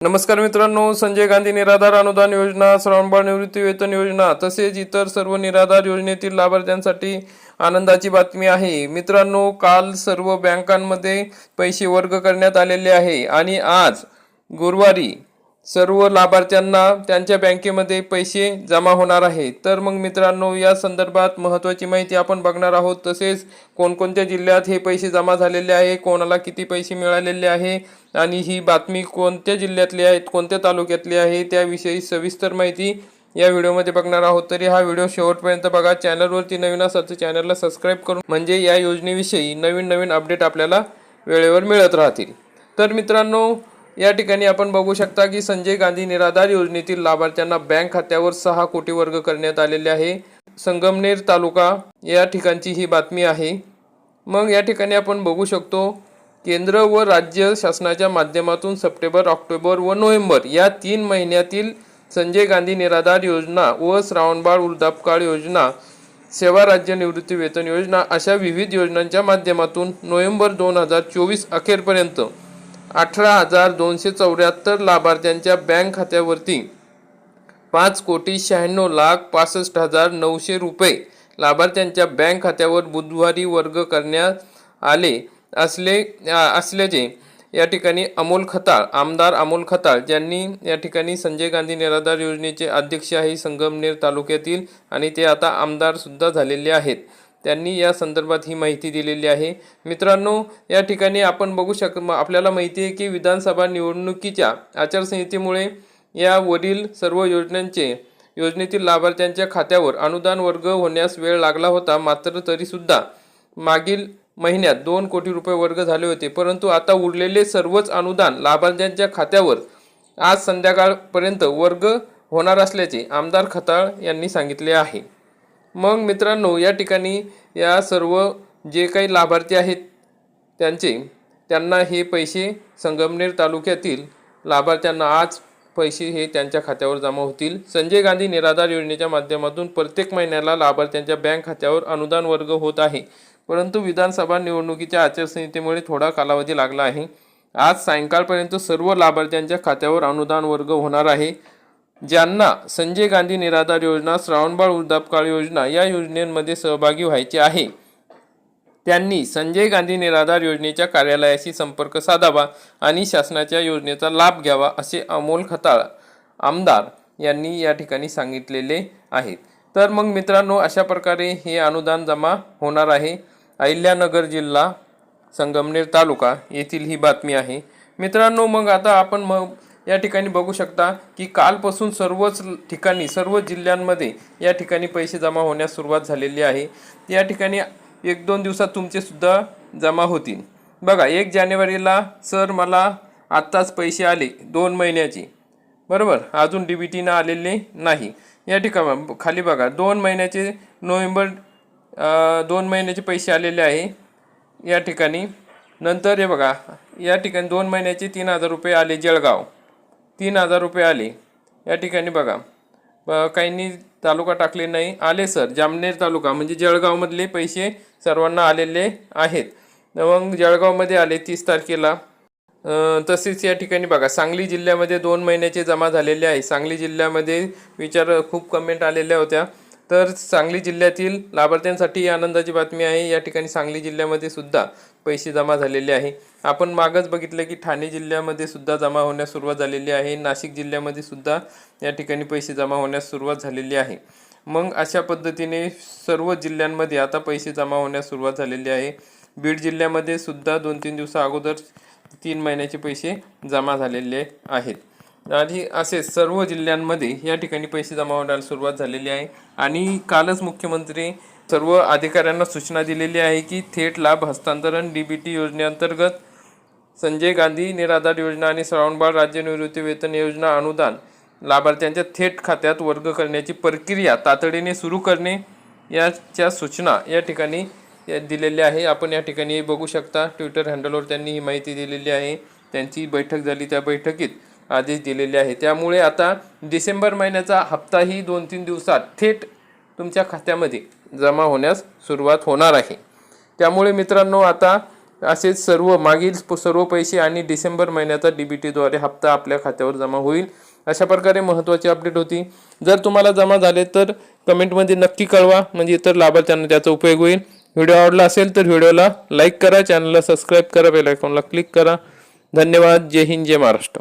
नमस्कार मित्रांनो संजय गांधी निराधार अनुदान योजना श्रावणबाळ निवृत्ती वेतन योजना तसेच इतर सर्व निराधार योजनेतील लाभार्थ्यांसाठी आनंदाची बातमी आहे. मित्रांनो काल सर्व बँकांमध्ये पैसे वर्ग करण्यात आलेले आहे आणि आज गुरुवारी सर्व लाभार्थ्यांना त्यांच्या बँकेमध्ये पैसे जमा होणार आहे. तर मग मित्रांनो या संदर्भात महत्त्वाची माहिती आपण बघणार आहोत. तसेच कोणकोणत्या जिल्ह्यात हे पैसे जमा झालेले आहे कोणाला किती पैसे मिळालेले आहे आणि ही बातमी कोणत्या जिल्ह्यातली आहे कोणत्या तालुक्यातली आहे त्याविषयी सविस्तर माहिती या व्हिडिओमध्ये बघणार आहोत. तरी हा व्हिडिओ शेवटपर्यंत बघा. चॅनलवरती नवीन असाल तर चॅनलला सबस्क्राईब करून म्हणजे या योजनेविषयी नवीन नवीन अपडेट आपल्याला वेळेवर मिळत राहतील. तर मित्रांनो या ठिकाणी आपण बघू शकता की संजय गांधी निराधार योजनेतील लाभार्थ्यांना बँक खात्यावर सहा कोटी वर्ग करण्यात आलेले आहे. संगमनेर तालुका या ठिकाणची ही बातमी आहे. मग या ठिकाणी आपण बघू शकतो केंद्र व राज्य शासनाच्या माध्यमातून सप्टेंबर ऑक्टोबर व नोव्हेंबर या तीन महिन्यातील संजय गांधी निराधार योजना व श्रावणबाळ वृद्धापकाळ योजना सेवा राज्य निवृत्ती वेतन योजना अशा विविध योजनांच्या माध्यमातून नोव्हेंबर दोन हजार चोवीस अखेरपर्यंत अठरा हजार दोनशे चौऱ्याहत्तर लाभार्थ्यांच्या बँक खात्यावरती पाच कोटी शहाण्णव लाख पासष्ट हजार नऊशे रुपये लाभार्थ्यांच्या बँक खात्यावर बुधवारी वर्ग करण्यात आले असले असल्याचे या ठिकाणी अमोल खताळ आमदार अमोल खताळ ज्यांनी या ठिकाणी संजय गांधी निराधार योजनेचे अध्यक्ष आहे संगमनेर तालुक्यातील आणि ते आता आमदारसुद्धा झालेले आहेत. त्यांनी या संदर्भात ही माहिती दिलेली आहे. मित्रांनो या ठिकाणी आपण बघू शक आपल्याला माहिती आहे की विधानसभा निवडणुकीच्या आचारसंहितेमुळे या वरील सर्व योजनांचे योजनेतील लाभार्थ्यांच्या खात्यावर अनुदान वर्ग होण्यास वेळ लागला होता मात्र तरीसुद्धा मागील महिन्यात दोन कोटी रुपये वर्ग झाले होते. परंतु आता उरलेले सर्वच अनुदान लाभार्थ्यांच्या खात्यावर आज संध्याकाळपर्यंत वर्ग होणार असल्याचे आमदार खताळ यांनी सांगितले आहे. मग मित्रांनो या ठिकाणी या सर्व जे काही लाभार्थी आहेत त्यांचे त्यांना हे पैसे संगमनेर तालुक्यातील लाभार्थ्यांना आज पैसे हे त्यांच्या खात्यावर जमा होतील. संजय गांधी निराधार योजनेच्या माध्यमातून प्रत्येक महिन्याला लाभार्थ्यांच्या बँक खात्यावर अनुदान वर्ग होत आहे. परंतु विधानसभा निवडणुकीच्या आचारसंहितेमुळे थोडा कालावधी लागला आहे. आज सायंकाळपर्यंत सर्व लाभार्थ्यांच्या खात्यावर अनुदान वर्ग होणार आहे. ज्यांना संजय गांधी निराधार योजना श्रावणबाळ वृद्धापकाळ योजना या योजनेमध्ये सहभागी व्हायचे आहे. त्यांनी संजय गांधी निराधार योजनेच्या कार्यालयाशी संपर्क साधावा आणि शासनाच्या योजनेचा लाभ घ्यावा असे अमोल खताळ आमदार यांनी या ठिकाणी सांगितलेले आहेत. तर मग मित्रांनो अशा प्रकारे हे अनुदान जमा होणार आहे. अहिल्यानगर जिल्हा संगमनेर तालुका येथील ही बातमी आहे. मित्रांनो मग आता आपण मग या ठिकाणी बघू शकता की कालपासून सर्वच ठिकाणी सर्व जिल्ह्यांमध्ये या ठिकाणी पैसे जमा होण्यास सुरुवात झालेली आहे. या ठिकाणी एक दोन दिवसात तुमचेसुद्धा जमा होतील. बघा एक जानेवारीला सर मला आत्ताच पैसे आले दोन महिन्याचे. बरोबर? अजून डी बी टीनं आलेले नाही. या ठिकाणी खाली बघा दोन महिन्याचे नोव्हेंबर दोन महिन्याचे पैसे आलेले आहे. या ठिकाणी. नंतर हे बघा या ठिकाणी दोन महिन्याचे तीन हजार रुपये आले जळगाव. तीन हजार रुपये आले. या ठिकाणी बघा. काहींनी तालुका टाकले नाही. आले सर. जामनेर तालुका म्हणजे जळगावमधले पैसे सर्वांना आलेले आहेत. मग जळगावमध्ये आले तीस तारखेला. तसेच या ठिकाणी बघा. सांगली जिल्ह्यामध्ये दोन महिन्याचे जमा झालेले आहे. सांगली जिल्ह्यामध्ये विचार खूप कमेंट आलेल्या होत्या. तर सांगली जिल्ह्यातील लाभार्थ्यांसाठी ही आनंदाची बातमी आहे. या ठिकाणी सांगली जिल्ह्यामध्ये सुद्धा पैसे जमा झालेले आहे. आपण मागच बघितलं की ठाणे जिल्ह्यामध्ये सुद्धा जमा होण्यास सुरुवात झालेली आहे. नाशिक जिल्ह्यामध्ये सुद्धा या ठिकाणी पैसे जमा होण्यास सुरुवात झालेली आहे. मग अशा पद्धतीने सर्व जिल्ह्यांमध्ये आता पैसे जमा होण्यास सुरुवात झालेली आहे. बीड जिल्ह्यामध्ये सुद्धा दोन तीन दिवसा अगोदर तीन महिन्याचे पैसे जमा झालेले आहेत. आणि असे सर्व जिल्ह्यांमध्ये या ठिकाणी पैसे जमा होण्यास सुरुवात झालेली आहे. आणि कालच मुख्यमंत्री सर्व अधिकाऱ्यांना सूचना दिलेली आहे की थेट लाभ हस्तांतरण डी बी टी योजनेअंतर्गत संजय गांधी निराधार योजना आणि श्रावणबाळ राज्य निवृत्ती वेतन योजना अनुदान लाभार्थ्यांच्या थेट खात्यात वर्ग करण्याची प्रक्रिया तातडीने सुरू करणे याच्या सूचना या ठिकाणी दिलेल्या आहे. आपण या ठिकाणी बघू शकता ट्विटर हँडलवर त्यांनी ही माहिती दिलेली आहे. त्यांची बैठक झाली त्या बैठकीत आदेश दिलेले आहे. त्यामुळे आता डिसेंबर महिन्याचा हप्ताही दोन तीन दिवसात थेट तुमच्या खात्यामध्ये जमा होण्यास सुरुवात होणार आहे. त्यामुळे मित्रांनो आता असेच सर्व मागील सर्व पैसे आणि डिसेंबर महिन्याचा डी बी टीद्वारे हप्ता आपल्या खात्यावर जमा होईल. अशा प्रकारे महत्त्वाची अपडेट होती. जर तुम्हाला जमा झाले तर कमेंटमध्ये नक्की कळवा म्हणजे इतर लाभार्थ्यांना त्याचा उपयोग होईल. व्हिडिओ आवडला असेल तर व्हिडिओला लाईक करा चॅनलला सबस्क्राईब करा बेल आयकॉनला क्लिक करा. धन्यवाद. जय हिंद जय महाराष्ट्र.